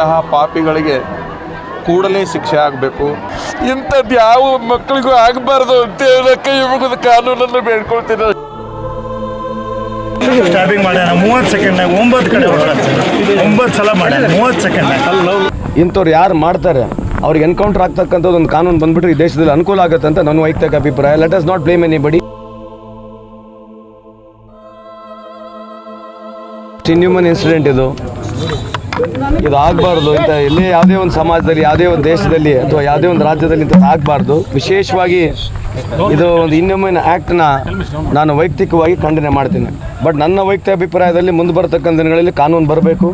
ಇಂತಹ ಪಾಪಿಗಳಿಗೆ ಕೂಡಲೇ ಶಿಕ್ಷೆ ಆಗಬೇಕು. ಇಂಥದ್ದು ಯಾವ ಮಕ್ಕಳಿಗೂ ಆಗಬಾರ್ದು ಅಂತ ಹೇಳಕ್ಕೆ ಇವಾಗ ಕಾನೂನನ್ನು ಬೇಡ್ಕೊಳ್ತೀನಿ. ಸ್ಟಾರ್ಟಿಂಗ್ ಮಾಡ್ಯಾನ ಮೂವತ್ತು ಸೆಕೆಂಡ್ನಾಗ ಒಂಬತ್ತು ಕಡೆ ಒಂಬತ್ತು ಸಲ ಮಾಡ್ಯಾನ ಮೂವತ್ತು ಸೆಕೆಂಡ್ನಾಗ ಇಂಥವ್ರು ಯಾರು ಮಾಡ್ತಾರೆ? ಅವ್ರಿಗೆ ಎನ್ಕೌಂಟರ್ ಆಗ್ತಕ್ಕಂಥದ್ದು ಒಂದು ಕಾನೂನು ಬಂದ್ಬಿಟ್ರೆ ಈ ದೇಶದಲ್ಲಿ ಅನುಕೂಲ ಆಗುತ್ತೆ ಅಂತ ನನ್ನ ವೈಯಕ್ತಿಕ ಅಭಿಪ್ರಾಯ. Let us not blame anybody inhuman incident ಇದು. ಇದು ಆಗಬಾರ್ದು ಇಂಥ ಎಲ್ಲೇ ಯಾವುದೇ ಒಂದು ಸಮಾಜದಲ್ಲಿ, ಯಾವುದೇ ಒಂದು ದೇಶದಲ್ಲಿ ಅಥವಾ ಯಾವುದೇ ಒಂದು ರಾಜ್ಯದಲ್ಲಿ ಇಂಥದ್ದು ಆಗಬಾರ್ದು. ವಿಶೇಷವಾಗಿ ಇದು ಒಂದು ಇನ್ನೊಮ್ಮಿನ ಆ್ಯಕ್ಟ್ನ ನಾನು ವೈಯಕ್ತಿಕವಾಗಿ ಖಂಡನೆ ಮಾಡ್ತೀನಿ. ಬಟ್ ನನ್ನ ವೈಯಕ್ತಿಕ ಅಭಿಪ್ರಾಯದಲ್ಲಿ ಮುಂದೆ ಬರತಕ್ಕಂಥ ದಿನಗಳಲ್ಲಿ ಕಾನೂನು ಬರಬೇಕು.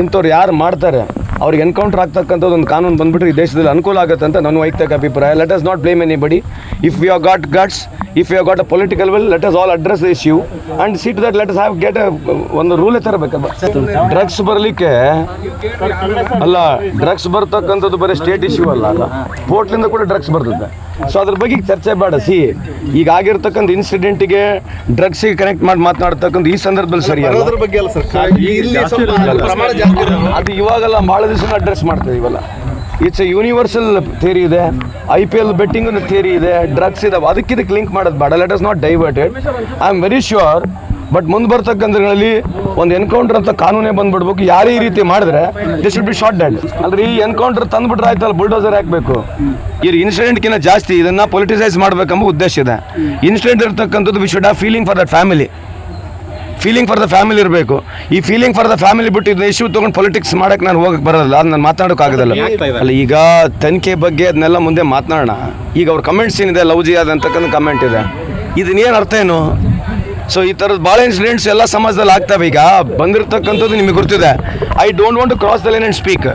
ಇಂಥವ್ರು ಯಾರು ಮಾಡ್ತಾರೆ, ಅವ್ರಿಗೆ ಎನ್ಕೌಂಟರ್ ಆಗ್ತಕ್ಕಂಥದ್ದು ಒಂದು ಕಾನೂನು ಬಂದ್ಬಿಟ್ರೆ ಈ ದೇಶದಲ್ಲಿ ಅನುಕೂಲ ಆಗುತ್ತೆ ಅಂತ ನನ್ನ ವೈಯಕ್ತಿಕ ಅಭಿಪ್ರಾಯ. Let us not blame anybody if you got guts if you got a political well let us all address the issue and sit that let us have get ಒಂದು ರೂಲೇ ತರಬೇಕಲ್ಲ ಡ್ರಗ್ಸ್ ಬರಲಿಕ್ಕೆ ಅಲ್ಲ ಡ್ರಗ್ಸ್ ಬರ್ತಕ್ಕಂಥದ್ದು ಬರೀ ಸ್ಟೇಟ್ ಇಶ್ಯೂ ಅಲ್ಲ ಅಲ್ಲ. ಪೋರ್ಟ್ಲಿಂದ ಕೂಡ drugs ಬರ್ತದೆ. ಸೊ ಅದ್ರ ಬಗ್ಗೆ ಚರ್ಚೆ ಬೇಡ. ಸಿ ಈಗ ಆಗಿರ್ತಕ್ಕಂಥ ಇನ್ಸಿಡೆಂಟಿಗೆ ಡ್ರಗ್ಸಿಗೆ ಕನೆಕ್ಟ್ ಮಾಡಿ ಮಾತನಾಡ್ತಕ್ಕಂಥ ಈ ಸಂದರ್ಭದಲ್ಲಿ ಸರಿ ಅಲ್ಲ. ಬಗ್ಗೆ ಅಲ್ಲ ಸರ್ ಇಲ್ಲಿ ಸ್ವಲ್ಪ ಪ್ರಮಾಣ ಜಾಸ್ತಿ ಇರೋದು. ಅದು ಇವಾಗೆಲ್ಲ ಭಾಳ ದಿವಸ ಅಡ್ರೆಸ್ ಮಾಡ್ತೇವೆ ಇವೆಲ್ಲ ಇಟ್ಸ್ ಎ ಯೂನಿವರ್ಸಲ್ ಥಿಯರಿ ಇದೆ. I P L betting theory ಇದೆ. ಡ್ರಗ್ಸ್ ಇದಾವೆ. ಅದಕ್ಕೆ ಇದಕ್ಕೆ ಲಿಂಕ್ ಮಾಡೋದು ಬೇಡ. Let is not diverted I am very sure but ಮುಂದೆ ಬರ್ತಕ್ಕಂಥದ್ರಲ್ಲಿ ಒಂದು ಎನ್ಕೌಂಟರ್ ಅಂತ ಕಾನೂನೇ ಬಂದ್ಬಿಡ್ಬೇಕು. ಯಾರೇ ಈ ರೀತಿ ಮಾಡಿದ್ರೆ this should be shot dead ಅಲ್ರಿ ಈ ಎನ್ಕೌಂಟರ್ ತಂದ್ಬಿಟ್ರೆ ಆಯ್ತಲ್ಲ ಬುಲ್ಡೋಸರ್ ಹಾಕಬೇಕು. ಈ ಇನ್ಸಿಡೆಂಟ್ಗಿಂತ ಜಾಸ್ತಿ ಇದನ್ನ ಪೊಲಿಟಿಸೈಸ್ ಮಾಡಬೇಕೆಂಬ ಉದ್ದೇಶ ಇದೆ. ಇನ್ಸಿಡೆಂಟ್ ಇರ್ತಕ್ಕಂಥದ್ದು we should have feeling for that family feeling for the family ಇರಬೇಕು. ಈ ಫೀಲಿಂಗ್ ಫಾರ್ ದ ಫ್ಯಾಮಿಲಿ ಬಿಟ್ಟು ಇದನ್ನ ಇಶ್ಯೂ ತೊಗೊಂಡು ಪೊಲಿಟಿಕ್ಸ್ ಮಾಡಕ್ಕೆ ನಾನು ಹೋಗಕ್ಕೆ ಬರೋಲ್ಲ ಅದು ನಾನು ಮಾತಾಡೋಕ್ಕಾಗೋದಲ್ಲ ಅಲ್ಲ ಈಗ ತನಿಖೆ ಬಗ್ಗೆ ಅದನ್ನೆಲ್ಲ ಮುಂದೆ ಮಾತನಾಡೋಣ. ಈಗ ಅವ್ರ ಕಮೆಂಟ್ಸ್ ಏನಿದೆ ಲವ್ ಜಿ ಅಂತಕ್ಕಂಥ ಕಮೆಂಟ್ ಇದೆ. ಇದನ್ನೇನು ಅರ್ಥ ಏನು? ಸೊ ಈ ಥರದ್ದು ಭಾಳ ಇನ್ಸಿಡೆಂಟ್ಸ್ ಎಲ್ಲ ಸಮಾಜದಲ್ಲಿ ಆಗ್ತವೆ ಈಗ. ಬಂದಿರತಕ್ಕಂಥದ್ದು ನಿಮಗೆ ಗೊತ್ತಿದೆ. I don't want to cross the line and speak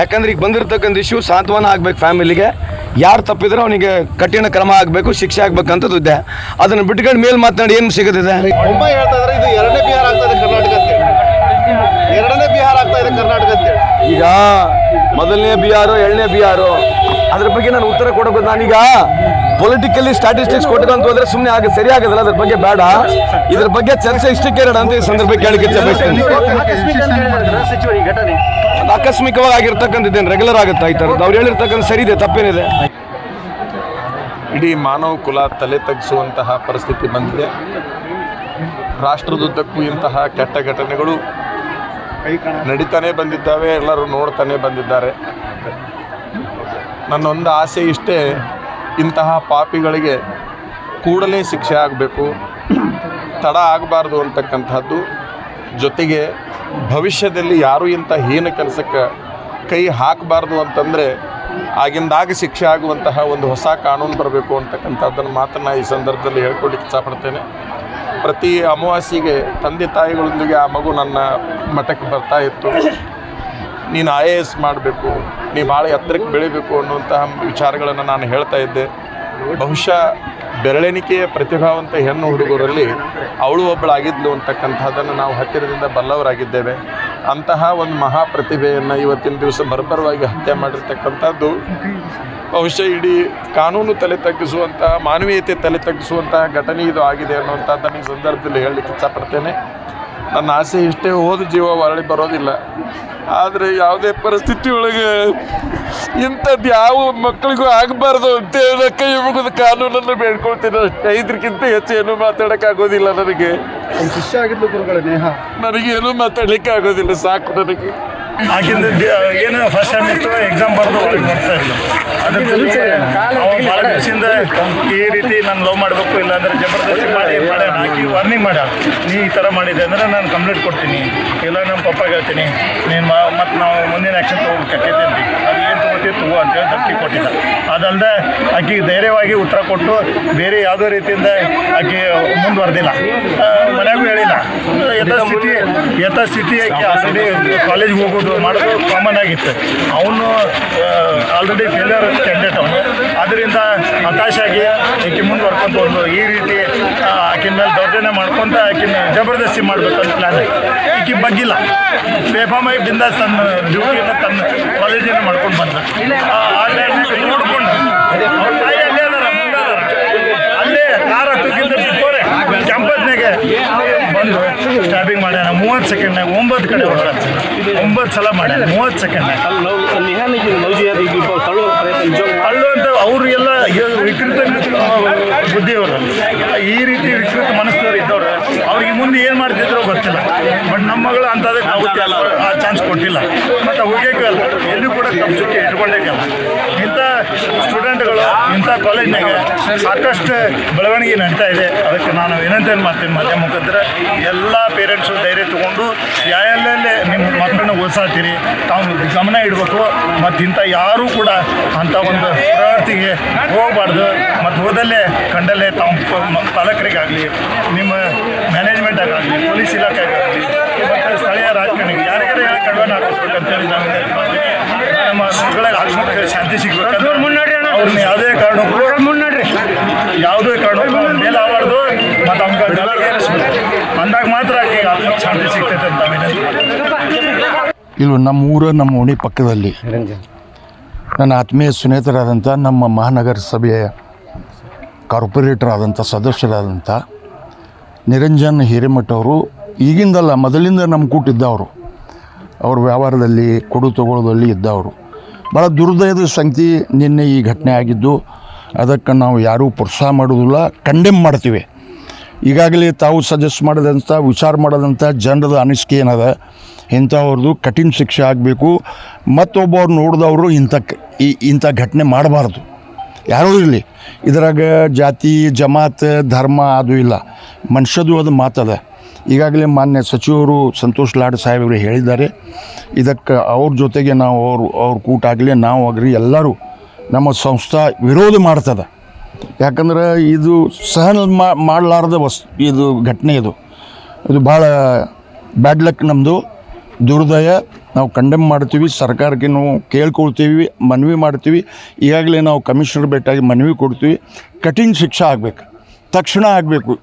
ಯಾಕಂದ್ರೆ ಈಗ ಬಂದಿರತಕ್ಕಂಥ ಇಶ್ಯೂ ಸಾಂತ್ವನ ಆಗ್ಬೇಕು ಫ್ಯಾಮಿಲಿಗೆ ಯಾರು ತಪ್ಪಿದ್ರೆ ಅವನಿಗೆ ಕಠಿಣ ಕ್ರಮ ಆಗಬೇಕು, ಶಿಕ್ಷೆ ಆಗ್ಬೇಕಂತದ್ದು ಇದೆ. ಅದನ್ನು ಬಿಟ್ಕೊಂಡು ಮೇಲೆ ಮಾತನಾಡಿ ಏನು ಒಬ್ಬ ಹೇಳ್ತಾ ಇದ್ದಾರೆ ಇದು ಎರಡನೇ ಬಿಹಾರ ಆಗ್ತದೆ ಕರ್ನಾಟಕ ಎರಡನೇ ಬಿಹಾರ ಆಗ್ತಾ ಇದೆ ಕರ್ನಾಟಕ ಅಂತೇಳಿ ಈಗ ಮೊದಲನೇ ಬಿಹಾರು ಎರಡನೇ ಬಿಹಾರು. ಅದ್ರ ಬಗ್ಗೆ ನಾನು ಉತ್ತರ ಕೊಡಬೇಕು ನಾನೀಗ ಪೊಲಿಟಿಕಲಿ ಸ್ಟ್ಯಾಟಿಸ್ಟಿಕ್ಸ್ ಅಂತ ಹೋದ್ರೆ ಸುಮ್ಮನೆ ಆಗ ಸರಿ ಆಗೋದಿಲ್ಲ ಅದ್ರ ಬಗ್ಗೆ ಬೇಡ. ಇದ್ರ ಬಗ್ಗೆ ಚರ್ಚೆ ಇಷ್ಟಕ್ಕೆ ಇರೋಣ ಅಂತ ಈ ಸಂದರ್ಭ ಕೇಳಕ್ಕೆ ಆಕಸ್ಮಿಕವಾಗಿ ಅದು ಆಕಸ್ಮಿಕವಾಗಿ ಆಗಿರ್ತಕ್ಕಂಥದ್ದೇನು ರೆಗ್ಯುಲರ್ ಆಗುತ್ತೆ ಈ ಥರದ್ದು? ಅವ್ರು ಹೇಳಿರ್ತಕ್ಕಂಥ ಸರಿ ಇದೆ ತಪ್ಪೇನಿದೆ. ಇಡೀ ಮಾನವ ಕುಲ ತಲೆ ತಗ್ಗಿಸುವಂತಹ ಪರಿಸ್ಥಿತಿ ಬಂದಿದೆ. ರಾಷ್ಟ್ರದುದ್ದಕ್ಕೂ ಇಂತಹ ಕೆಟ್ಟ ಘಟನೆಗಳು ನಡೀತಾನೆ ಬಂದಿದ್ದಾವೆ, ಎಲ್ಲರೂ ನೋಡ್ತಾನೆ ಬಂದಿದ್ದಾರೆ. ನನ್ನೊಂದು ಆಸೆ ಇಷ್ಟೇ, ಇಂತಹ ಪಾಪಿಗಳಿಗೆ ಕೂಡಲೇ ಶಿಕ್ಷೆ ಆಗಬೇಕು, ತಡ ಆಗಬಾರ್ದು ಅಂತಕ್ಕಂಥದ್ದು ಜೊತೆಗೆ ಭವಿಷ್ಯದಲ್ಲಿ ಯಾರೂ ಇಂಥ ಹೀನ ಕೆಲಸಕ್ಕೆ ಕೈ ಹಾಕಬಾರ್ದು ಅಂತಂದರೆ, ಆಗಿಂದಾಗ ಶಿಕ್ಷೆ ಆಗುವಂತಹ ಒಂದು ಹೊಸ ಕಾನೂನು ಬರಬೇಕು ಅಂತಕ್ಕಂಥದ್ದನ್ನು ಮಾತನ್ನು ಈ ಸಂದರ್ಭದಲ್ಲಿ ಹೇಳ್ಕೊಳ್ಳಿಕ್ಕೆ ಇಷ್ಟಪಡ್ತೇನೆ ಪ್ರತಿ ಅಮಾವಾಸ್ಯೆಗೆ ತಂದೆ ತಾಯಿಗಳೊಂದಿಗೆ ಆ ಮಗು ನನ್ನ ಮಠಕ್ಕೆ ಬರ್ತಾ ಇತ್ತು. ನೀನು ಐ ಎ ಎಸ್ ಮಾಡಬೇಕು, ನೀ ಭಾಳ ಎತ್ತರಕ್ಕೆ ಬೆಳಿಬೇಕು ಅನ್ನುವಂತಹ ವಿಚಾರಗಳನ್ನು ನಾನು ಹೇಳ್ತಾ ಇದ್ದೆ. ಬಹುಶಃ ಬೆರಳೆಣಿಕೆಯ ಪ್ರತಿಭಾವಂತ ಹೆಣ್ಣು ಹುಡುಗರಲ್ಲಿ ಅವಳು ಒಬ್ಬಳಾಗಿದ್ಲು ಅಂತಕ್ಕಂಥದ್ದನ್ನು ನಾವು ಹತ್ತಿರದಿಂದ ಬಲ್ಲವರಾಗಿದ್ದೇವೆ. ಅಂತಹ ಒಂದು ಮಹಾ ಪ್ರತಿಭೆಯನ್ನು ಇವತ್ತಿನ ದಿವಸ ಬರ್ಬರವಾಗಿ ಹತ್ಯೆ ಮಾಡಿರ್ತಕ್ಕಂಥದ್ದು ಬಹುಶಃ ಇಡೀ ಕಾನೂನು ತಲೆ ತಗ್ಗಿಸುವಂತಹ, ಮಾನವೀಯತೆ ತಲೆ ತಗ್ಗಿಸುವಂತಹ ಘಟನೆ ಇದು ಆಗಿದೆ ಅನ್ನುವಂಥದ್ದನ್ನು ಈ ಸಂದರ್ಭದಲ್ಲಿ ಹೇಳಲಿಕ್ಕೆ ಇಚ್ಛಪಡ್ತೇನೆ. ನನ್ನ ಆಸೆ ಇಷ್ಟೇ ಹೋದ ಜೀವ ಮರಳಿ ಬರೋದಿಲ್ಲ. ಆದರೆ ಯಾವುದೇ ಪರಿಸ್ಥಿತಿ ಒಳಗೆ ಇಂಥದ್ದು ಯಾವ ಮಕ್ಕಳಿಗೂ ಆಗಬಾರ್ದು ಅಂತ ಹೇಳೋಕ್ಕೆ ಇವಾಗ ಕಾನೂನನ್ನು ಬೇಡ್ಕೊಳ್ತೀನಿ. ಅಷ್ಟೇ ಇದಕ್ಕಿಂತ ಹೆಚ್ಚು ಏನೂ ಮಾತಾಡೋಕ್ಕಾಗೋದಿಲ್ಲ ನನಗೆ. ಶಿಷ್ಯ ಗುರುಗಳ ನೇಹ. ನನಗೇನು ಮಾತಾಡಲಿಕ್ಕೆ ಆಗೋದಿಲ್ಲ ಸಾಕು ನನಗೆ. ಆಕಿಂದ ಏನು ಫಸ್ಟ್ ಟೈಮ್ ಇತ್ತು ಎಕ್ಸಾಮ್ ಬರೆದು ಒಳಗೆ ಬರ್ತಾ ಇದ್ಲು ಅದಕ್ಕೆ ಅವ ಭಾಳ ದಿವಸದಿಂದ ಈ ರೀತಿ ನಾನು ಲವ್ ಮಾಡಬೇಕು ಇಲ್ಲಾಂದ್ರೆ ಜಬರ್ದಸ್ತಿ ಮಾಡಿ ಮಾಡಿ ಹಾಕಿ ವಾರ್ನಿಂಗ್ ಮಾಡ್ಯಾಳ ನೀ ಈ ಥರ ಮಾಡಿದೆ ಅಂದ್ರೆ ನಾನು ಕಂಪ್ಲೇಂಟ್ ಕೊಡ್ತೀನಿ. ಇಲ್ಲ ನಮ್ಮ ಪಪ್ಪಾಗೆ ಹೇಳ್ತೀನಿ ನೀನು ಮತ್ತು ನಾವು ಮುಂದಿನ ಆ್ಯಕ್ಷನ್ ತೊಗೋಬೇಕಾಕೈತೆ ಅಂತ. ಅದು ಏನು ತೊಗೋತೀವಿ ತಗೋ ಅಂತೇಳಿ ಧಮಕಿ ಕೊಟ್ಟಿದ್ದ. ಅದಲ್ಲದೆ ಆಕೆಗೆ ಧೈರ್ಯವಾಗಿ ಉತ್ತರ ಕೊಟ್ಟು ಬೇರೆ ಯಾವುದೇ ರೀತಿಯಿಂದ ಆಕೆ ಮುಂದುವರೆದಿಲ್ಲ ಮನೆಯಾಗೂ ಹೇಳಿಲ್ಲ. ಯಥಾಸ್ಥಿತಿ ಆಲ್ರೆಡಿ ಕಾಲೇಜ್ಗೆ ಹೋಗೋದು ಮಾಡೋದು ಕಾಮನ್ ಆಗಿತ್ತು. ಅವನು ಆಲ್ರೆಡಿ ಫೇಲ್ಯೂರ್ ಕ್ಯಾಂಡಿಡೇಟ್ ಅವನು. ಅದರಿಂದ ಹತಾಶಾಗಿ ಆಕೆ ಮುಂದುವರ್ಕೊಂತ ಒಂದು ಈ ರೀತಿ ಆಕಿನ ಮೇಲೆ ದೌರ್ಜನ್ಯ ಮಾಡ್ಕೊತ ಆಕಿನ ಜಬರ್ದಸ್ತಿ ಮಾಡ್ಬೇಕಂತ ಪ್ಲಾನ್ ಈಕೆ ಬಗ್ಗಿಲ್ಲ ಬೇಫಾಮಾಗಿ ಬಿಂದಾಸ್ ತನ್ನ ಡ್ಯೂಟಿಯನ್ನು ತನ್ನ ಕಾಲೇಜಿನ ಮಾಡ್ಕೊಂಡು ಬಂದ ಅಲ್ಲೇ ಮುಂದೆ ಕಾರ್ ಹತ್ತಕ್ಕಿಂತ ಕ್ಯಾಂಪಸ್ನಾಗೆ ಬಂದು ಮಾಡ್ಯಾನ ಮೂವತ್ತು ಸೆಕೆಂಡ್ ಸೆಕೆಂಡ್ನಾಗ ಒಂಬತ್ತು ಕಡೆ ಹೊಡೆದ ಒಂಬತ್ತು ಸಲ ಮಾಡ್ಯಾರ. ಮೂವತ್ತು ಸೆಕೆಂಡ್ನಾಗ ಅಲ್ಲೂ ಅಂತ ಅವರು ಎಲ್ಲ ವಿಕೃತ ಬುದ್ಧಿಯವರು. ಈ ರೀತಿ ವಿಕೃತ ಮುಂದೆ ಏನು ಮಾಡ್ತಿದ್ರು ಗೊತ್ತಿಲ್ಲ. ಬಟ್ ನಮ್ಮ ಮಗಳು ಅಂಥದಕ್ಕೆ ಆ ಚಾನ್ಸ್ ಕೊಟ್ಟಿಲ್ಲ. ಮತ್ತು ಹೋಗೇಕಲ್ಲ ಎಲ್ಲೂ ಕೂಡ ಚುಕ್ಕಿ ಇಟ್ಕೊಂಡೇಕಲ್ಲ ಇಂಥ ಸ್ಟೂಡೆಂಟ್ಗಳು ಇಂಥ ಕಾಲೇಜ್ನಾಗ ಸಾಕಷ್ಟು ಬೆಳವಣಿಗೆ ನಡೀತಾ ಇದೆ. ಅದಕ್ಕೆ ನಾನು ವಿನಂತಿಯನ್ನು ಮಾಡ್ತೀನಿ ಮಾಧ್ಯಮ ಮುಖಾಂತರ ಎಲ್ಲ ಪೇರೆಂಟ್ಸು ಧೈರ್ಯ ತಗೊಂಡು ಎಲ್ಲೆಲ್ಲೇ ನಿಮ್ಮ ಮಕ್ಕಳನ್ನ ಓದಿಸಾತೀರಿ ತಾವು ಗಮನ ಇಡಬೇಕು. ಮತ್ತು ಇಂಥ ಯಾರೂ ಕೂಡ ಅಂಥ ಒಂದು ಪ್ರವೃತ್ತಿಗೆ ಹೋಗಬಾರ್ದು. ಮತ್ತು ಹೋದಲ್ಲೇ ಕಂಡಲ್ಲೇ ತಾವು ಪಾಲಕರಿಗಾಗಲಿ ನಿಮ್ಮ ಮ್ಯಾನೇಜ್ಮೆಂಟಾಗಲಿ ಪೊಲೀಸ್ ಇಲಾಖೆ ಮತ್ತು ಸ್ಥಳೀಯ ರಾಜಕಾರಣಿಗೆ ಯಾರಿಗಾರ ಹೇಳಿ ಕಡ್ವಾಣ ಹಾಕಿಸ್ಬೇಕಂತೇಳಿ ನಾನು. ನಮ್ಮ ಮಕ್ಕಳಿಗೆ ಆತ್ಮಕ್ಕೆ ಶಾಂತಿ ಸಿಗಬೇಕು ಅವ್ರನ್ನ ಯಾವುದೇ ಕಾರಣಕ್ಕೂ ಯಾವುದೇ ಕಾರಣಕ್ಕೂ ಮೇಲೆ ಆಗಬಾರ್ದು ಮತ್ತು ಅವ್ನ ಬಂದಾಗ ಅಂದಾಗ ಮಾತ್ರ ಈಗ ಶಾಂತಿ ಸಿಗ್ತೈತೆ ಅಂತ. ಇಲ್ಲೂ ನಮ್ಮ ಊರು ನಮ್ಮ ಓಣಿ ಪಕ್ಕದಲ್ಲಿ ನನ್ನ ಆತ್ಮೀಯ ಸ್ನೇಹಿತರಾದಂಥ ನಮ್ಮ ಮಹಾನಗರ ಸಭೆಯ ಕಾರ್ಪೊರೇಟರ್ ಆದಂಥ ಸದಸ್ಯರಾದಂಥ ನಿರಂಜನ್ ಹಿರೇಮಠ ಅವರು ಈಗಿಂದಲ್ಲ, ಮೊದಲಿಂದ ನಮ್ಮ ಕೂಟಿದ್ದವರು ಅವ್ರ ವ್ಯವಹಾರದಲ್ಲಿ, ಕೊಡು ತಗೊಳ್ಳೋದಲ್ಲಿ ಇದ್ದವರು. ಭಾಳ ದುರ್ದಯದ ಸಂಗತಿ ನಿನ್ನೆ ಈ ಘಟನೆ ಆಗಿದ್ದು, ಅದಕ್ಕೆ ನಾವು ಯಾರೂ ಪ್ರೋತ್ಸಾಹ ಮಾಡೋದಿಲ್ಲ ಕಂಡೆಮ್ ಮಾಡ್ತೀವಿ. ಈಗಾಗಲೇ ತಾವು ಸಜೆಸ್ಟ್ ಮಾಡಿದಂಥ, ವಿಚಾರ ಮಾಡೋದಂಥ ಜನರದ ಅನಿಸಿಕೆ ಏನದ? ಇಂಥವ್ರದ್ದು ಕಠಿಣ ಶಿಕ್ಷೆ ಆಗಬೇಕು. ಮತ್ತೊಬ್ಬವ್ರು ನೋಡಿದವರು ಇಂಥ ಈ ಇಂಥ ಘಟನೆ ಮಾಡಬಾರ್ದು. ಯಾರೂ ಇರಲಿ. ಇದ್ರಾಗ ಜಾತಿ, ಜಮಾತ್, ಧರ್ಮ ಅದು ಇಲ್ಲ. ಮನುಷ್ಯದು ಅದು ಮಾತದ ಈಗಾಗಲೇ ಮಾನ್ಯ ಸಚಿವರು ಸಂತೋಷ್ ಲಾಡ್ ಸಾಹೇಬರು ಹೇಳಿದ್ದಾರೆ. ಇದಕ್ಕೆ ಅವ್ರ ಜೊತೆಗೆ ನಾವು ಅವ್ರು, ಅವ್ರ ಕೂಟ ಆಗಲಿ ನಾವು ಆಗಲಿ ಎಲ್ಲರೂ ನಮ್ಮ ಸಂಸ್ಥಾ ವಿರೋಧ ಮಾಡ್ತದೆ. ಯಾಕಂದ್ರೆ ಇದು ಸಹನ ಮಾಡಲಾರ್ದ ವಸ್, ಇದು ಘಟನೆ ಇದು. ಇದು ಭಾಳ ಬ್ಯಾಡ್ ಲಕ್ ನಮ್ಮದು ದುರ್ದಯ. ನಾವು ಕಂಡೆಮ್ ಮಾಡ್ತೀವಿ, ಸರ್ಕಾರಕ್ಕೆ ನಾವು ಕೇಳ್ಕೊಳ್ತೀವಿ, ಮನವಿ ಮಾಡ್ತೀವಿ. ಈಗಾಗಲೇ ನಾವು ಕಮಿಷನರ್ ಭೇಟಿಯಾಗಿ ಮನವಿ ಕೊಡ್ತೀವಿ. ಕಠಿಣ ಶಿಕ್ಷೆ ಆಗಬೇಕು. ತಕ್ಷಣ ಆಗಬೇಕು.